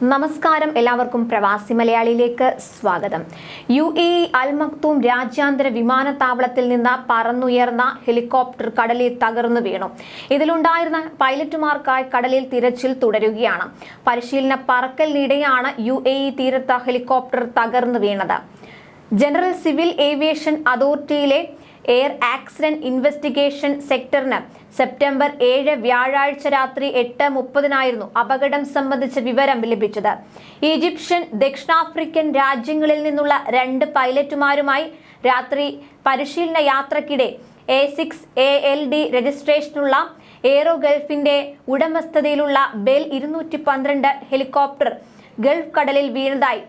നമസ്കാരം. എല്ലാവർക്കും പ്രവാസി മലയാളിയിലേക്ക് സ്വാഗതം. യു എ അൽ മക്തൂം രാജ്യാന്തര വിമാനത്താവളത്തിൽ നിന്ന് പറന്നുയർന്ന ഹെലികോപ്റ്റർ കടലിൽ തകർന്നു വീണു. ഇതിലുണ്ടായിരുന്ന പൈലറ്റുമാർക്കായി കടലിൽ തിരച്ചിൽ തുടരുകയാണ്. പരിശീലന പറക്കലിനിടെയാണ് യു എ ഇ തീരത്ത് ഹെലികോപ്റ്റർ തകർന്നു വീണത്. ജനറൽ സിവിൽ ഏവിയേഷൻ അതോറിറ്റിയിലെ എയർ ആക്സിഡന്റ് ഇൻവെസ്റ്റിഗേഷൻ സെക്ടറിന് സെപ്റ്റംബർ ഏഴ് വ്യാഴാഴ്ച രാത്രി എട്ട് മുപ്പതിനായിരുന്നു അപകടം സംബന്ധിച്ച വിവരം ലഭിച്ചത്. ഈജിപ്ഷ്യൻ ദക്ഷിണാഫ്രിക്കൻ രാജ്യങ്ങളിൽ നിന്നുള്ള രണ്ട് പൈലറ്റുമാരുമായി രാത്രി പരിശീലന യാത്രക്കിടെ A six A L D രജിസ്ട്രേഷനുള്ള aero ഗൾഫിന്റെ ഉടമസ്ഥതയിലുള്ള ബെൽ ഇരുന്നൂറ്റി പന്ത്രണ്ട് ഹെലികോപ്റ്റർ ഗൾഫ് കടലിൽ വീണതായി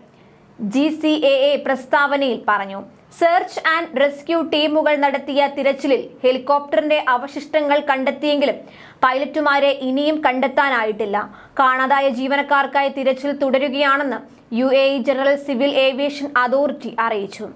ജി സി എ എ പ്രസ്താവനയിൽ പറഞ്ഞു സെർച്ച് ആൻഡ് റെസ്ക്യൂ ടീമുകൾ നടത്തിയ തിരച്ചിലിൽ ഹെലികോപ്റ്ററിന്റെ അവശിഷ്ടങ്ങൾ കണ്ടെത്തിയെങ്കിലും പൈലറ്റുമാരെ ഇനിയും കണ്ടെത്താനായിട്ടില്ല. കാണാതായ ജീവനക്കാർക്കായി തിരച്ചിൽ തുടരുകയാണെന്ന് U general civil aviation authority അറിയിച്ചു.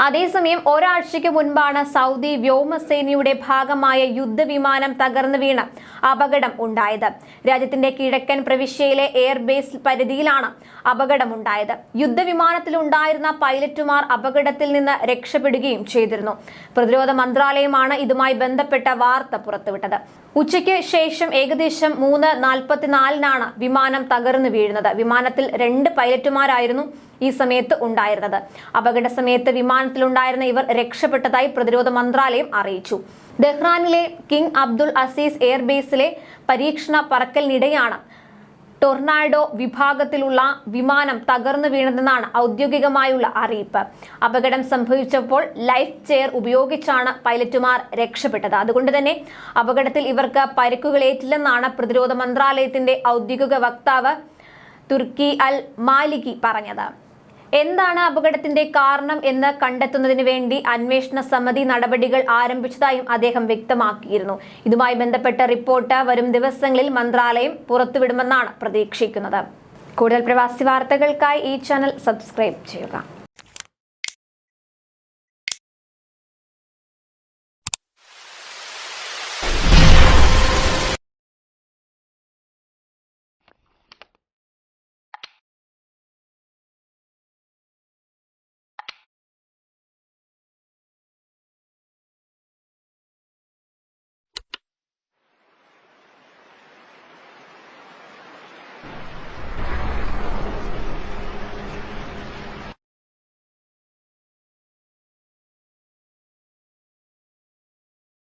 അതേസമയം ഒരാഴ്ചയ്ക്ക് മുൻപാണ് സൗദി വ്യോമസേനയുടെ ഭാഗമായ യുദ്ധവിമാനം തകർന്നു വീണ് അപകടം ഉണ്ടായത്. രാജ്യത്തിന്റെ കിഴക്കൻ പ്രവിശ്യയിലെ എയർബേസ് പരിധിയിലാണ് അപകടമുണ്ടായത്. യുദ്ധവിമാനത്തിലുണ്ടായിരുന്ന പൈലറ്റുമാർ അപകടത്തിൽ നിന്ന് രക്ഷപ്പെടുകയും ചെയ്തിരുന്നു. പ്രതിരോധ മന്ത്രാലയമാണ് ഇതുമായി ബന്ധപ്പെട്ട വാർത്ത പുറത്തുവിട്ടത്. ഉച്ചയ്ക്ക് ശേഷം ഏകദേശം മൂന്ന് നാൽപ്പത്തിനാലിനാണ് വിമാനം തകർന്നു വീഴുന്നത്. വിമാനത്തിൽ രണ്ട് പൈലറ്റുമാരായിരുന്നു ഈ സമയത്ത് ഉണ്ടായിരുന്നത്. അപകട സമയത്ത് വിമാനത്തിലുണ്ടായിരുന്ന ഇവർ രക്ഷപ്പെട്ടതായി പ്രതിരോധ മന്ത്രാലയം അറിയിച്ചു. ദഹ്റാനിലെ കിങ് അബ്ദുൾ അസീസ് എയർബേസിലെ പരീക്ഷണ പറക്കലിനിടെയാണ് ടൊർണാഡോ വിഭാഗത്തിലുള്ള വിമാനം തകർന്നു വീണതെന്നാണ് ഔദ്യോഗികമായുള്ള അറിയിപ്പ്. അപകടം സംഭവിച്ചപ്പോൾ ലൈഫ് ചെയർ ഉപയോഗിച്ചാണ് പൈലറ്റുമാർ രക്ഷപ്പെട്ടത്. അതുകൊണ്ട് തന്നെ അപകടത്തിൽ ഇവർക്ക് പരിക്കുകളേറ്റില്ലെന്നാണ് പ്രതിരോധ മന്ത്രാലയത്തിന്റെ ഔദ്യോഗിക വക്താവ് തുർക്കി അൽ മാലിക്കി പറഞ്ഞത്. എന്താണ് അപകടത്തിന്റെ കാരണം എന്ന് കണ്ടെത്തുന്നതിന് വേണ്ടി അന്വേഷണ സമിതി നടപടികൾ ആരംഭിച്ചതായും അദ്ദേഹം വ്യക്തമാക്കിയിരുന്നു. ഇതുമായി ബന്ധപ്പെട്ട റിപ്പോർട്ട് വരും ദിവസങ്ങളിൽ മന്ത്രാലയം പുറത്തുവിടുമെന്നാണ് പ്രതീക്ഷിക്കുന്നത്. കൂടുതൽ പ്രവാസി വാർത്തകൾക്കായി ഈ ചാനൽ സബ്സ്ക്രൈബ് ചെയ്യുക.